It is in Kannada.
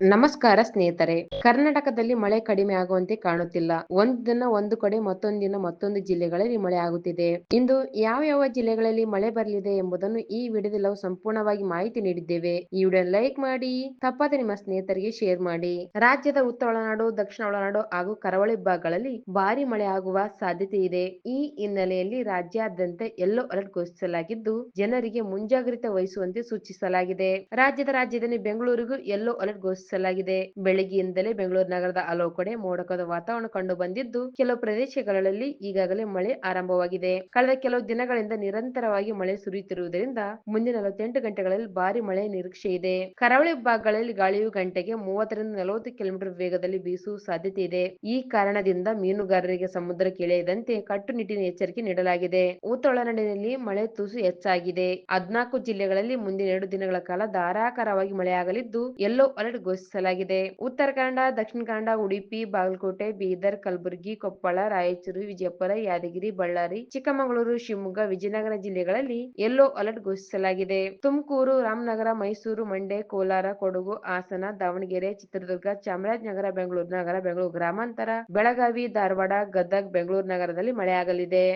ನಮಸ್ಕಾರ ಸ್ನೇಹಿತರೆ. ಕರ್ನಾಟಕದಲ್ಲಿ ಮಳೆ ಕಡಿಮೆ ಆಗುವಂತೆ ಕಾಣುತ್ತಿಲ್ಲ. ಒಂದು ದಿನ ಒಂದು ಕಡೆ, ಮತ್ತೊಂದು ದಿನ ಮತ್ತೊಂದು ಜಿಲ್ಲೆಗಳಲ್ಲಿ ಮಳೆ ಆಗುತ್ತಿದೆ. ಇಂದು ಯಾವ ಯಾವ ಜಿಲ್ಲೆಗಳಲ್ಲಿ ಮಳೆ ಬರಲಿದೆ ಎಂಬುದನ್ನು ಈ ವಿಡಿಯೋದಲ್ಲಿ ಸಂಪೂರ್ಣವಾಗಿ ಮಾಹಿತಿ ನೀಡಿದ್ದೇವೆ. ಈ ವಿಡಿಯೋ ಲೈಕ್ ಮಾಡಿ, ತಪ್ಪದೆ ನಿಮ್ಮ ಸ್ನೇಹಿತರಿಗೆ ಶೇರ್ ಮಾಡಿ. ರಾಜ್ಯದ ಉತ್ತರ ಒಳನಾಡು, ದಕ್ಷಿಣ ಒಳನಾಡು ಹಾಗೂ ಕರಾವಳಿ ಭಾಗಗಳಲ್ಲಿ ಭಾರಿ ಮಳೆ ಆಗುವ ಸಾಧ್ಯತೆ ಇದೆ. ಈ ಹಿನ್ನೆಲೆಯಲ್ಲಿ ರಾಜ್ಯಾದ್ಯಂತ ಯೆಲ್ಲೋ ಅಲರ್ಟ್ ಘೋಷಿಸಲಾಗಿದ್ದು, ಜನರಿಗೆ ಮುಂಜಾಗ್ರತೆ ವಹಿಸುವಂತೆ ಸೂಚಿಸಲಾಗಿದೆ. ರಾಜ್ಯದ ರಾಜಧಾನಿ ಬೆಂಗಳೂರಿಗೂ ಯೆಲ್ಲೋ ಅಲರ್ಟ್ ಘೋಷಿಸಲಾಗಿದೆ ಬೆಳಗ್ಗೆಯಿಂದಲೇ ಬೆಂಗಳೂರು ನಗರದ ಹಲವು ಕಡೆ ಮೋಡಕದ ವಾತಾವರಣ ಕಂಡು ಬಂದಿದ್ದು, ಕೆಲವು ಪ್ರದೇಶಗಳಲ್ಲಿ ಈಗಾಗಲೇ ಮಳೆ ಆರಂಭವಾಗಿದೆ. ಕಳೆದ ಕೆಲವು ದಿನಗಳಿಂದ ನಿರಂತರವಾಗಿ ಮಳೆ ಸುರಿಯುತ್ತಿರುವುದರಿಂದ ಮುಂದಿನ ನಲವತ್ತೆಂಟು ಗಂಟೆಗಳಲ್ಲಿ ಭಾರಿ ಮಳೆ ನಿರೀಕ್ಷೆ ಇದೆ. ಕರಾವಳಿ ಭಾಗಗಳಲ್ಲಿ ಗಾಳಿಯು ಗಂಟೆಗೆ ಮೂವತ್ತರಿಂದ ನಲವತ್ತು ಕಿಲೋಮೀಟರ್ ವೇಗದಲ್ಲಿ ಬೀಸುವ ಸಾಧ್ಯತೆ ಇದೆ. ಈ ಕಾರಣದಿಂದ ಮೀನುಗಾರರಿಗೆ ಸಮುದ್ರಕ್ಕೆ ಇಳಿಯದಂತೆ ಕಟ್ಟುನಿಟ್ಟಿನ ಎಚ್ಚರಿಕೆ ನೀಡಲಾಗಿದೆ. ಉತ್ತರ ಒಳನಾಡಿನಲ್ಲಿ ಮಳೆ ತುಸು ಹೆಚ್ಚಾಗಿದೆ. ಹದ್ನಾಲ್ಕು ಜಿಲ್ಲೆಗಳಲ್ಲಿ ಮುಂದಿನ ಎರಡು ದಿನಗಳ ಕಾಲ ಧಾರಾಕಾರವಾಗಿ ಮಳೆಯಾಗಲಿದ್ದು ಯೆಲ್ಲೋ ಅಲರ್ಟ್ ಘೋಷಿಸಲಾಗಿದೆ. ಉತ್ತರ ಕನ್ನಡ, ದಕ್ಷಿಣ ಕನ್ನಡ, ಉಡುಪಿ, ಬಾಗಲಕೋಟೆ, ಬೀದರ್, ಕಲಬುರಗಿ, ಕೊಪ್ಪಳ, ರಾಯಚೂರು, ವಿಜಯಪುರ, ಯಾದಗಿರಿ, ಬಳ್ಳಾರಿ, ಚಿಕ್ಕಮಗಳೂರು, ಶಿವಮೊಗ್ಗ, ವಿಜಯನಗರ ಜಿಲ್ಲೆಗಳಲ್ಲಿ ಯೆಲ್ಲೋ ಅಲರ್ಟ್ ಘೋಷಿಸಲಾಗಿದೆ. ತುಮಕೂರು, ರಾಮನಗರ, ಮೈಸೂರು, ಮಂಡ್ಯ, ಕೋಲಾರ, ಕೊಡಗು, ಹಾಸನ, ದಾವಣಗೆರೆ, ಚಿತ್ರದುರ್ಗ, ಚಾಮರಾಜನಗರ, ಬೆಂಗಳೂರು ನಗರ, ಬೆಂಗಳೂರು ಗ್ರಾಮಾಂತರ, ಬೆಳಗಾವಿ, ಧಾರವಾಡ, ಗದಗ, ಬೆಂಗಳೂರು ನಗರದಲ್ಲಿ ಮಳೆಯಾಗಲಿದೆ.